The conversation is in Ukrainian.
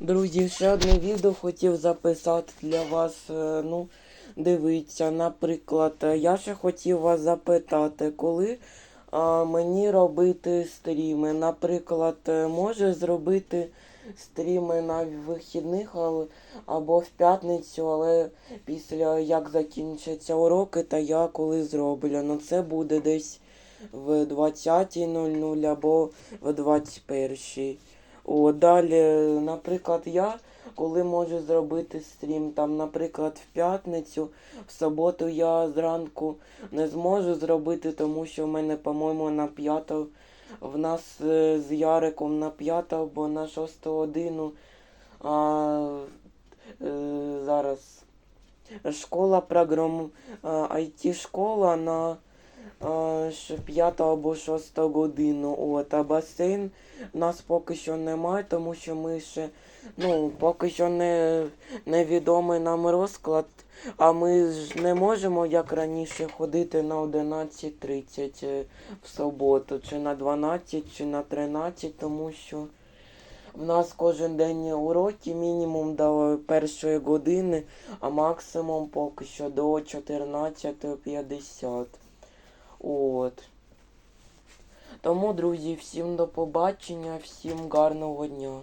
Друзі, ще одне відео хотів записати для вас. е, Ну, дивіться, наприклад, е, я ще хотів вас запитати, коли а, мені робити стріми. Наприклад, е, може зробити стріми на вихідних або в п'ятницю, але після як закінчаться уроки, та я коли зроблю. Ну це буде десь в 20.00 або в 21.00. О, далі, наприклад, я коли можу зробити стрім, там, наприклад, в п'ятницю, в суботу я зранку не зможу зробити, тому що в мене, по-моєму, на п'яту, в нас е, з Яриком на п'яту або на шосту годину. А, е, зараз школа програм, IT школа на а, ще або шосту годину. От, а басейн нас поки що немає, тому що ми ще ну, поки що не невідомий нам розклад, а ми ж не можемо, як раніше, ходити на 11.30 е, в суботу, чи на 12, чи на 13, тому що в нас кожен день уроки мінімум до першої години, а максимум поки що до 14.50. От. Тому, друзі, всім до побачення, всім гарного дня.